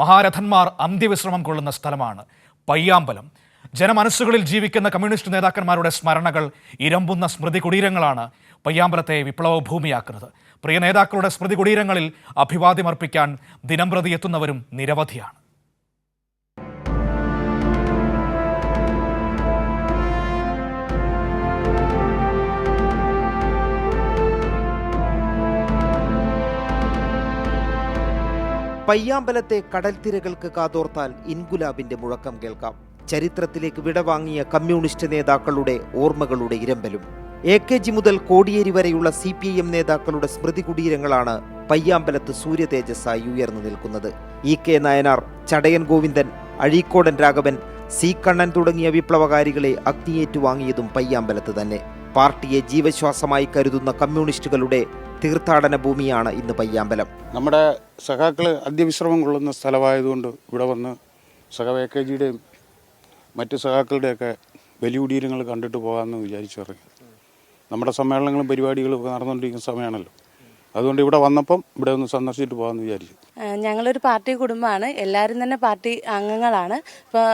മഹാരഥന്മാർ അന്ത്യവിശ്രമം കൊള്ളുന്ന സ്ഥലമാണ് പയ്യാമ്പലം. ജനമനസ്സുകളിൽ ജീവിക്കുന്ന കമ്മ്യൂണിസ്റ്റ് നേതാക്കന്മാരുടെ സ്മരണകൾ ഇരമ്പുന്ന സ്മൃതി കുടീരങ്ങളാണ് പയ്യാമ്പലത്തെ വിപ്ലവ ഭൂമിയാക്കുന്നത് പ്രിയ നേതാക്കളുടെ സ്മൃതി കുടീരങ്ങളിൽ അഭിവാദ്യമർപ്പിക്കാൻ ദിനംപ്രതി എത്തുന്നവരും നിരവധിയാണ്. പയ്യാമ്പലത്തെ കടൽത്തിരകൾക്ക് കാതോർത്താൽ ഇൻഗുലാബിന്റെ മുഴക്കം കേൾക്കാം. ചരിത്രത്തിലേക്ക് വിടവാങ്ങിയ കമ്മ്യൂണിസ്റ്റ് നേതാക്കളുടെ ഓർമ്മകളുടെ ഇരമ്പലും. എ കെ ജി മുതൽ കോടിയേരി വരെയുള്ള സി പി ഐ എം നേതാക്കളുടെ സ്മൃതി കുടീരങ്ങളാണ് പയ്യാമ്പലത്ത് സൂര്യതേജസ്സായി ഉയർന്നു നിൽക്കുന്നത്. E K Nayanar Chadayan Govindan Azhikodan Raghavan C Kannan തുടങ്ങിയ വിപ്ലവകാരികളെ അഗ്നിയേറ്റുവാങ്ങിയതും പയ്യാമ്പലത്ത് തന്നെ. പാർട്ടിയെ ജീവശ്വാസമായി കരുതുന്ന കമ്മ്യൂണിസ്റ്റുകളുടെ തീർത്ഥാടന ഭൂമിയാണ് ഇന്ന് പയ്യാമ്പലം. നമ്മുടെ സഖാക്കൾ അന്ത്യവിശ്രമം കൊള്ളുന്ന സ്ഥലമായതുകൊണ്ട് ഇവിടെ വന്ന് സഖ എ കെ ജിയുടെയും മറ്റ് സഖാക്കളുടെയൊക്കെ വലിയ കണ്ടിട്ട് പോകാമെന്ന് വിചാരിച്ചിറങ്ങി നമ്മുടെ സമ്മേളനങ്ങളും പരിപാടികളും ഒക്കെ നടന്നുകൊണ്ടിരിക്കുന്ന സമയമാണല്ലോ. അതുകൊണ്ട് ഇവിടെ വന്നപ്പം ഇവിടെ ഒന്ന് സന്ദർശിച്ചിട്ട് പോകാമെന്ന് വിചാരിച്ചു. ഞങ്ങളൊരു പാർട്ടി കുടുംബമാണ്. എല്ലാവരും തന്നെ പാർട്ടി അംഗങ്ങളാണ്. ഇപ്പോൾ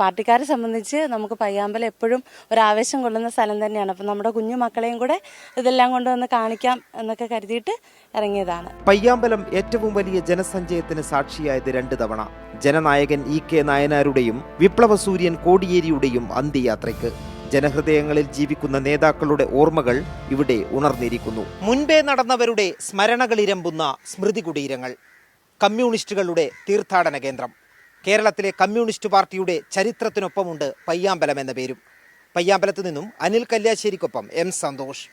പാർട്ടിക്കാരെ സംബന്ധിച്ച് നമുക്ക് പയ്യാമ്പലം എപ്പോഴും ഒരു ആവേശം കൊള്ളുന്ന സ്ഥലം തന്നെയാണ്. അപ്പം നമ്മുടെ കുഞ്ഞു മക്കളെയും കൂടെ ഇതെല്ലാം കൊണ്ടുവന്ന് കാണിക്കാം എന്നൊക്കെ കരുതിയിട്ട് ഇറങ്ങിയതാണ്. പയ്യാമ്പലം ഏറ്റവും വലിയ ജനസഞ്ചയത്തിന് സാക്ഷിയായത് രണ്ട് തവണ. ജനനായകൻ ഇ കെ നായനാരുടെയും വിപ്ലവ സൂര്യൻ കോടിയേരിയുടെയും അന്ത്യയാത്രയ്ക്ക്. ജനഹൃദയങ്ങളിൽ ജീവിക്കുന്ന നേതാക്കളുടെ ഓർമ്മകൾ ഇവിടെ ഉണർന്നിരിക്കുന്നു. മുൻപേ നടന്നവരുടെ സ്മരണകളിരമ്പുന്ന സ്മൃതി കുടീരങ്ങൾ കമ്മ്യൂണിസ്റ്റുകളുടെ തീർത്ഥാടന കേന്ദ്രം. കേരളത്തിലെ കമ്മ്യൂണിസ്റ്റ് പാർട്ടിയുടെ ചരിത്രത്തിനൊപ്പമുണ്ട് പയ്യാമ്പലം എന്ന പേരും. പയ്യാമ്പലത്ത് നിന്നും അനിൽ കല്യാശ്ശേരിക്കൊപ്പം എം സന്തോഷ്.